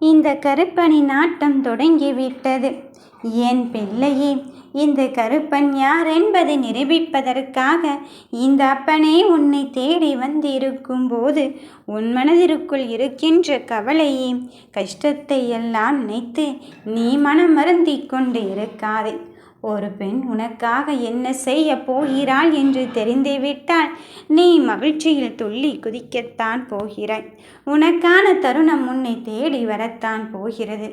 இந்த கருப்பணி நாட்டம் தொடங்கிவிட்டது. என் பிள்ளையே இந்த கருப்பன் யார் என்பதை நிரூபிப்பதற்காக இந்த அப்பனே உன்னை தேடி வந்திருக்கும் போது உன் மனதிற்குள் இருக்கின்ற கவலையை கஷ்டத்தை எல்லாம் நினைத்து நீ மனம் மருந்திக் கொண்டு இருக்காதே. ஒரு பெண் உனக்காக என்ன செய்ய போகிறாள் என்று தெரிந்துவிட்டால் நீ மகிழ்ச்சியில் துள்ளி குதிக்கத்தான் போகிறாய். உனக்கான தருணம் உன்னை தேடி வரத்தான் போகிறது.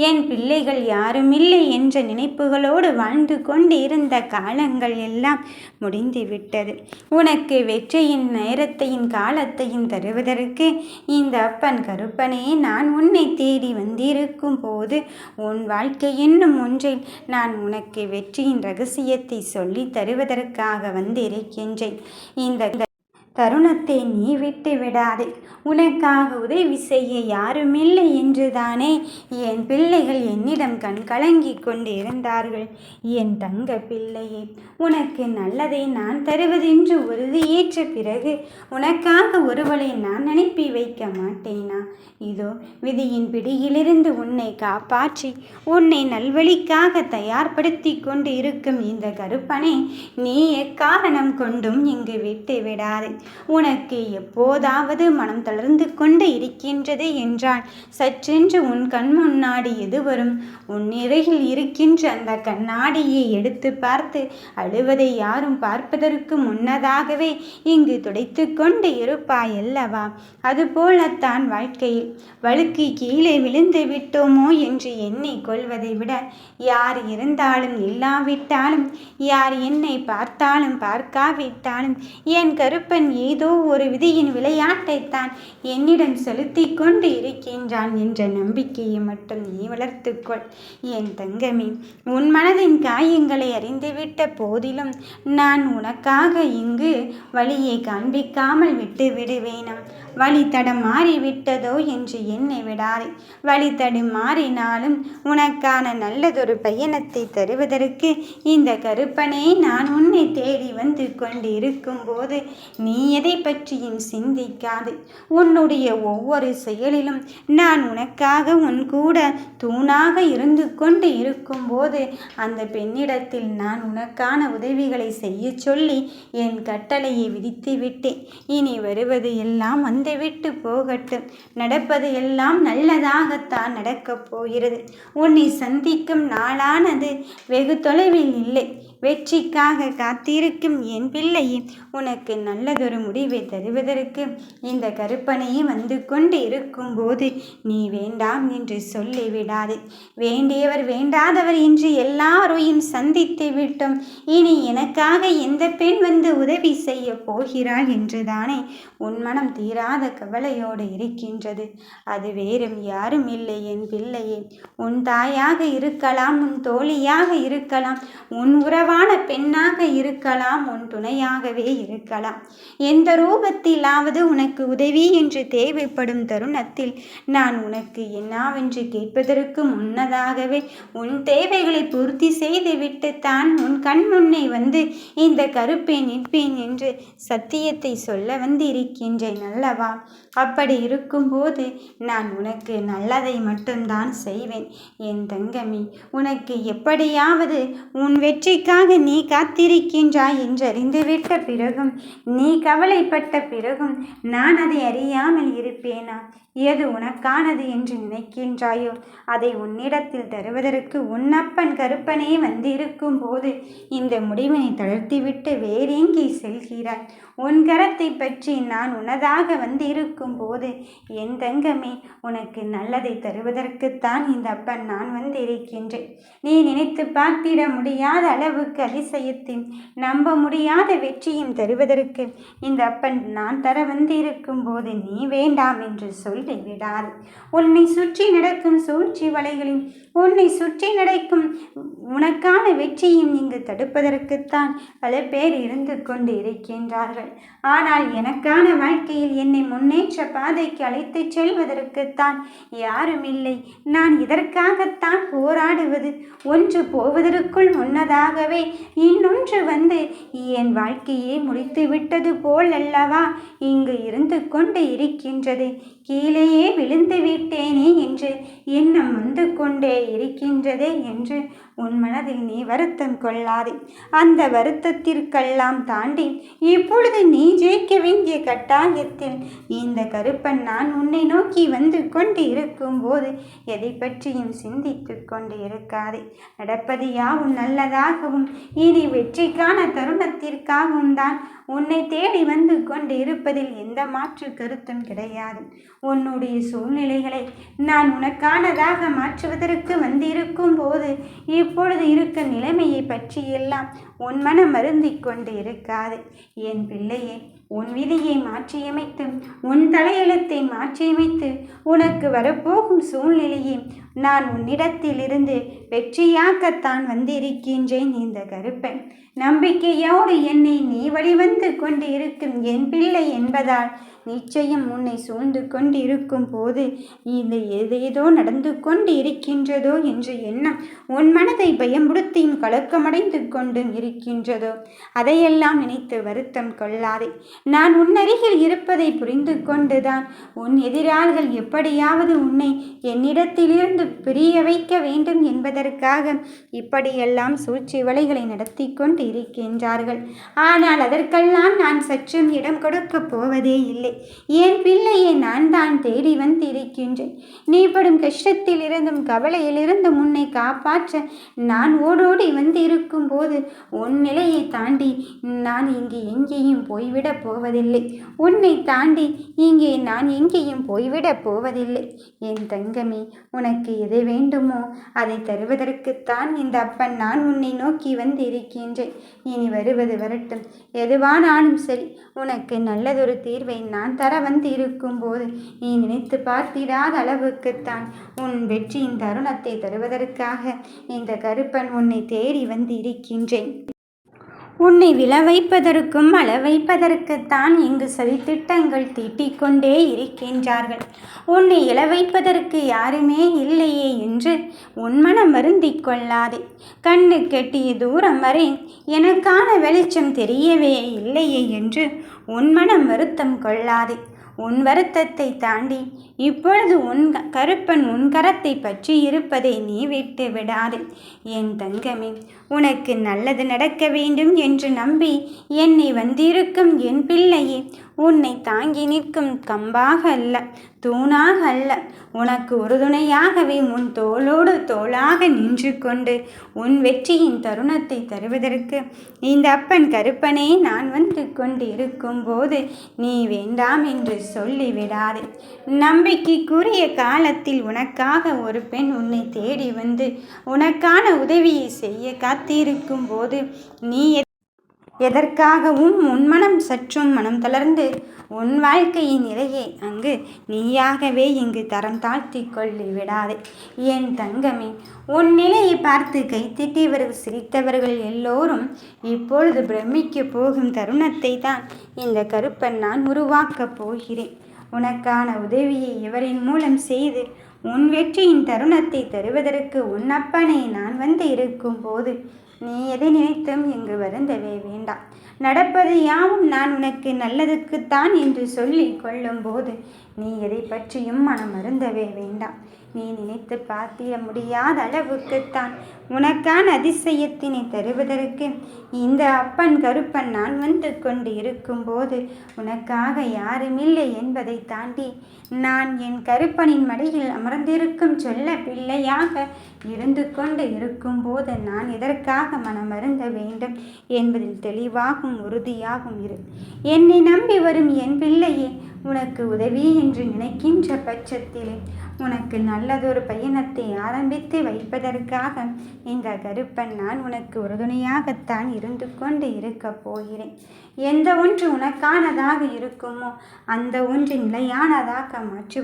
என் பிள்ளைகள் யாருமில்லை என்ற நினைப்புகளோடு வாழ்ந்து கொண்டு இருந்த காலங்கள் எல்லாம் முடிந்துவிட்டது உனக்கு வெற்றியின் நேரத்தையும் காலத்தையும் தருவதற்கு இந்த அப்பன் கருப்பனே நான் உன்னை தேடி வந்திருக்கும் போது உன் வாழ்க்கை என்னும் ஒன்றில் நான் உனக்கு வெற்றியின் ரகசியத்தை சொல்லி தருவதற்காக வந்திருக்கின்றேன். இந்த தருணத்தை நீ விட்டு விடாதே. உனக்காக உதவி செய்ய யாருமில்லை என்றுதானே? என் பிள்ளைகள் என்னிடம் கண் கலங்கி கொண்டு இருந்தார்கள் என் தங்க பிள்ளையே உனக்கு நல்லதை நான் தருவதென்று உறுதியேற்ற பிறகு உனக்காக ஒருவளை நான் அனுப்பி வைக்க மாட்டேனா? இதோ விதியின் பிடியிலிருந்து உன்னை காப்பாற்றி உன்னை நல்வழிக்காக தயார்படுத்தி கொண்டு இருக்கும் இந்த கருப்பனை நீ எக்காரணம் கொண்டும் இங்கு விட்டு விடாதே. உனக்கு எப்போதாவது மனம் தளர்ந்து கொண்டு இருக்கின்றது என்றால் சற்றென்று உன் கண் முன்னாடி எது வரும்? உன் இறையில் இருக்கின்ற அந்த கண்ணாடியை எடுத்து பார்த்து அழுவதை யாரும் பார்ப்பதற்கு முன்னதாகவே இங்கு துடைத்து கொண்டு இருப்பாய் அல்லவா? அதுபோலத்தான் வாழ்க்கையில். வழுக்கி கீழே விழுந்து விட்டோமோ என்று எண்ணி கொள்வதை விட யார் இருந்தாலும் இல்லாவிட்டாலும் யார் என்னை பார்த்தாலும் பார்க்காவிட்டாலும் என் கருப்பன் ஏதோ ஒரு விதியின் விளையாட்டைத்தான் என்னிடம் செலுத்தி கொண்டு இருக்கின்றான் என்ற நம்பிக்கையை மட்டும் நீ வளர்த்துக்கொள் என் தங்கமே உன் மனதின் காயங்களை அறிந்துவிட்ட போதிலும் நான் உனக்காக இங்கு வழியை காண்பிக்காமல் விட்டு விடுவேனம் வழித்தடம் மாறிவிட்டதோ என்று எண்ணி விடாதே. வழித்தடம் மாறினாலும் உனக்கான நல்லதொரு பயணத்தை தருவதற்கு இந்த கருப்பனே நான் உன்னை தேடி வந்து கொண்டு இருக்கும்போது நீ எதை பற்றியும் சிந்திக்காது. உன்னுடைய ஒவ்வொரு செயலிலும் நான் உனக்காக உன் கூட தூணாக இருந்து கொண்டு இருக்கும்போது அந்த பெண்ணிடத்தில் நான் உனக்கான உதவிகளை செய்ய சொல்லி என் கட்டளையை விதித்து விட்டேன் இனி வருவது எல்லாம் வந்து வந்துவிட்டு போகட்டும். நடப்பது எல்லாம் நல்லதாகத்தான் நடக்கப் போகிறது. உன்னை சந்திக்கும் நாளானது வெகு தொலைவில் இல்லை. வெற்றிக்காக காத்திருக்கும் என் பிள்ளையே உனக்கு நல்லதொரு முடிவை தருவதற்கு இந்த கருப்பனையே வந்து கொண்டு இருக்கும்போது நீ வேண்டாம் என்று சொல்லிவிடாது வேண்டியவர் வேண்டாதவர் என்று எல்லாரையும் சந்தித்து விட்டோம். இனி எனக்காக எந்த பெண் வந்து உதவி செய்ய போகிறாள் என்றுதானே உன் மனம் தீராத கவலையோடு இருக்கின்றது. அது வேறும் யாரும் இல்லை என் பிள்ளையே. உன் தாயாக இருக்கலாம் உன் தோழியாக இருக்கலாம் உன் உறவான பெண்ணாக இருக்கலாம் உன் துணையாகவே இருக்கலாம். எந்த ரூபத்திலாவது உனக்கு உதவி என்று தேவைப்படும் தருணத்தில் நான் உனக்கு என்னவென்று கேட்பதற்கு முன்னதாகவே உன் தேவைகளை பூர்த்தி செய்துவிட்டு தான் உன் கண் முன்னே வந்து இந்த கருப்பை நிற்பேன் என்று சத்தியத்தை சொல்ல வந்து இருக்கின்றேன் அல்லவா? அப்படி இருக்கும்போது நான் உனக்கு நல்லதை மட்டும்தான் செய்வேன். என் தங்கமி உனக்கு எப்படியாவது உன் வெற்றிக்காக நீ காத்திருக்கின்றாய் என்று அறிந்துவிட்ட பிறகும் நீ கவலைப்பட்ட பிறகும் நான் அதை அறியாமல் இருப்பேனா? எது உனக்கானது என்று நினைக்கின்றாயோ அதை உன்னிடத்தில் தருவதற்கு உன்னப்பன் கருப்பனே வந்திருக்கும் போது இந்த முடிவினை தளர்த்திவிட்டு வேறெங்கே செல்கிறாய்? உன் கரத்தை பற்றி நான் உனதாக வந்திருக்கும் போது என் தங்கமே உனக்கு நல்லதை தருவதற்குத்தான் இந்த அப்பன் நான் வந்திருக்கின்றேன். நீ நினைத்து பார்த்திட முடியாத அளவுக்கு அதிசயத்தையும் நம்ப முடியாத வெற்றியும் தருவதற்கு இந்த அப்பன் நான் தர வந்திருக்கும் போது நீ வேண்டாம் என்று சொல் சொல்லிவிடாது உன்னை சுற்றி நடக்கும் சூழ்ச்சி வலைகளில் உன்னை சுற்றி நடக்கும் உனக்கான வெற்றியும் இங்கு தடுப்பதற்குத்தான் பல பேர் இருந்து கொண்டு இருக்கின்றார்கள். ஆனால் எனக்கான வாழ்க்கையில் என்னை முன்னேற்ற பாதைக்கு அழைத்துச் செல்வதற்குத்தான் யாரும் இல்லை நான் இதற்காகத்தான் போராடுவது ஒன்று போவதற்குள் முன்னதாகவே இன்னொன்று வந்து என் வாழ்க்கையை முடித்து விட்டது போல் அல்லவா இங்கு இருந்து கொண்டு இருக்கின்றது. கீழேயே விழுந்து விட்டேனே என்று எண்ணம் வந்து கொண்டே இருக்கின்றதே என்று உன் மனதில் நீ வருத்தம் கொள்ளாதே. அந்த வருத்தத்திற்கெல்லாம் தாண்டி இப்பொழுது நீ ஜெயிக்க வேண்டிய கட்டாயத்தில் இந்த கருப்பன் நான் உன்னை நோக்கி வந்து கொண்டு இருக்கும்போது எதை பற்றியும் சிந்தித்து கொண்டு இருக்காதே. நடப்பது யாவும் நல்லதாகவும் இனி வெற்றிக்கான தருணத்திற்காகவும் தான் உன்னை தேடி வந்து கொண்டு இருப்பதில் எந்த மாற்று கருத்தும் கிடையாது. உன்னுடைய சூழ்நிலைகளை நான் உனக்கானதாக மாற்றுவதற்கு வந்திருக்கும் போது இப்பொழுது இருக்க நிலைமையை பற்றியெல்லாம் உன் மனம் மருந்திக் கொண்டு இருக்காது என் பிள்ளையே உன் விதியை மாற்றியமைத்து உன் தலையெழுத்தை மாற்றியமைத்து உனக்கு வரப்போகும் சூழ்நிலையை நான் உன்னிடத்திலிருந்து வெற்றியாக்கத்தான் வந்திருக்கின்றேன் இந்த கருப்பன். நம்பிக்கையோடு என்னை நீ வழிவந்து கொண்டு இருக்கும் என் பிள்ளை என்பதால் நிச்சயம் உன்னை சூழ்ந்து கொண்டு இருக்கும் போது இது ஏதேதோ நடந்து கொண்டு இருக்கின்றதோ என்ற எண்ணம் உன் மனதை பயமுடுத்தியும் கலக்கமடைந்து கொண்டும் இருக்கின்றதோ அதையெல்லாம் நினைத்து வருத்தம் கொள்ளாதே. நான் உன்னருகில் இருப்பதை புரிந்து கொண்டுதான். உன் எதிராளிகள் எப்படியாவது உன்னை என்னிடத்திலிருந்து பிரிய வைக்க வேண்டும் என்பதற்காக இப்படியெல்லாம் சூழ்ச்சி வலைகளை நடத்தி கொண்டு இருக்கின்றார்கள். ஆனால் அதற்கெல்லாம் நான் சற்றும் இடம் கொடுக்கப் போவதே இல்லை. என் பிள்ளையை நான் தான் தேடி வந்திருக்கின்றேன். நீ படும் கஷ்டத்திலிருந்தும் கவலையிலிருந்தும் உன்னை காப்பாற்ற நான் ஓடோடி வந்திருக்கும் போது உன் நிலையை தாண்டி நான் இங்கே எங்கேயும் போய்விட போவதில்லை. உன்னை தாண்டி இங்கே நான் எங்கேயும் போய்விடப் போவதில்லை. என் தங்கமே உனக்கு எது வேண்டுமோ அதை தருவதற்குத்தான் இந்த அப்பன் நான் உன்னை நோக்கி வந்திருக்கின்றேன். இனி வருவது வரட்டும். எதுவானாலும் சரி உனக்கு நல்லதொரு தீர்வை நான் தர வந்து இருக்கும்போது நீ நினைத்து பார்த்திடாத அளவுக்குத்தான் உன் வெற்றியின் தருணத்தை தருவதற்காக இந்த கருப்பன் உன்னை தேடி வந்து இருக்கின்றேன் உன்னை விழ வைப்பதற்கும் வைப்பதற்குத்தான் இங்கு சதித்திட்டங்கள் தீட்டிக்கொண்டே இருக்கின்றார்கள். உன்னை இழ வைப்பதற்கு யாருமே இல்லையே என்று உன் மனம் வருந்திக் கொள்ளாதே. கண்ணு கெட்டிய தூரம் வரை எனக்கான வெளிச்சம் தெரியவே இல்லையே என்று உன் மனம் வருத்தம் கொள்ளாதே. உன் வருத்தத்தை தாண்டி இப்பொழுது உன் கருப்பன் உன் கரத்தை பற்றி இருப்பதை நீ விட்டு விடாதே. என் தங்கமே உனக்கு நல்லது நடக்க வேண்டும் என்று நம்பி என்னை வந்திருக்கும் என் பிள்ளையே உன்னை தாங்கி நிற்கும் கம்பாக அல்ல தூணாக அல்ல. உனக்கு உறுதுணையாகவே உன் தோளோடு தோளாக நின்று கொண்டு உன் வெற்றியின் தருணத்தை தருவதற்கு இந்த அப்பன் கருப்பனே நான் வந்து கொண்டு இருக்கும்போது நீ வேண்டாம் என்று சொல்லிவிடாதே. நம்பிக்கைக்குரிய காலத்தில் உனக்காக ஒரு பெண் உன்னை தேடி வந்து உனக்கான உதவியை செய்ய காத்திருக்கும் போது நீ எதற்காகவும் உன் மனம் சற்றும் மனம் தளர்ந்து உன் வாழ்க்கையின் நிலையை அங்கு நீயாகவே இங்கு தரம் தாழ்த்தி கொள்ளி விடாதே. என் தங்கமே உன் நிலையை பார்த்து கைத்திட்டியவர்கள் சிரித்தவர்கள் எல்லோரும் இப்பொழுது பிரமிக்க போகும் தருணத்தை தான் இந்த கருப்பன் நான் உருவாக்கப் போகிறேன். உனக்கான உதவியை இவரின் மூலம் செய்து உன் வெற்றியின் தருணத்தை தருவதற்கு உன் அப்பனை நான் வந்து இருக்கும்போது நீ எதை நினைத்தும் இங்கு வருந்தவே வேண்டாம். நடப்பது யாவும் நான் உனக்கு நல்லதுக்குத்தான் என்று சொல்லி கொள்ளும்போது நீ எதை பற்றியும் மனம் அருந்தவே வேண்டாம். நீ நினைத்து பார்த்திட முடியாத அளவுக்குத்தான் உனக்கான அதிசயத்தினை தருவதற்கு இந்த அப்பன் கருப்பன் நான் வந்து கொண்டு இருக்கும்போது உனக்காக யாருமில்லை என்பதை தாண்டி நான் என் கருப்பனின் மடியில் அமர்ந்திருக்கும் சொல்ல பிள்ளையாக இருந்து கொண்டு இருக்கும்போது நான் எதற்காக மனமருந்த வேண்டும் என்பதில் தெளிவாகும் உறுதியாகும் இரு. என்னை நம்பி வரும் என் பிள்ளையே உனக்கு உதவி என்று நினைக்கின்ற பட்சத்திலே உனக்கு நல்லதொரு பயணத்தை ஆரம்பித்து வைப்பதற்காக இந்த கருப்பன் நான் உனக்கு உறுதுணையாகத்தான் இருந்து கொண்டு இருக்கப் போகிறேன். எந்த ஒன்று உனக்கானதாக இருக்குமோ அந்த ஒன்று நிலையானதாக மாற்று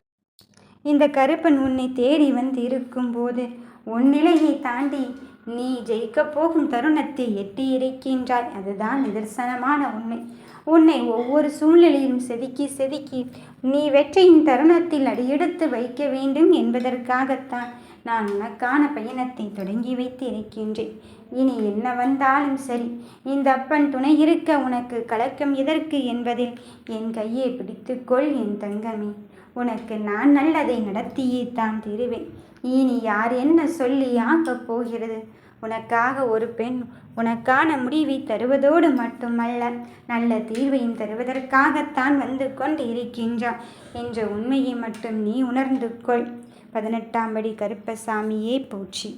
இந்த கருப்பன் உன்னை தேடி வந்து இருக்கும்போது உன் நிலையை தாண்டி நீ ஜெயிக்கப் போகும் தருணத்தை எட்டி இருக்கின்றாய் அதுதான் நிதர்சனமான உண்மை. உன்னை ஒவ்வொரு சூழ்நிலையும் செதுக்கி செதுக்கி நீ வெற்றியின் தருணத்தில் அடியெடுத்து வைக்க வேண்டும் என்பதற்காகத்தான் நான் உனக்கான பயணத்தை தொடங்கி வைத்து இருக்கின்றேன். இனி என்ன வந்தாலும் சரி இந்த அப்பன் துணை இருக்க உனக்கு கலக்கம் எதற்கு என்பதில் என் கையை பிடித்துக்கொள் என் தங்கமே. உனக்கு நான் நல்லதை நடத்தியேத்தான் தீருவேன். இனி யார் என்ன சொல்லி ஆக்கப் போகிறது? உனக்காக ஒரு பெண் உனக்கான முடிவை தருவதோடு மட்டுமல்ல நல்ல தீர்வையும் தருவதற்காகத்தான் வந்து கொண்டு இருக்கின்றான் என்ற உண்மையை மட்டும் நீ உணர்ந்து கொள். பதினெட்டாம் படி கருப்பசாமியே போச்சு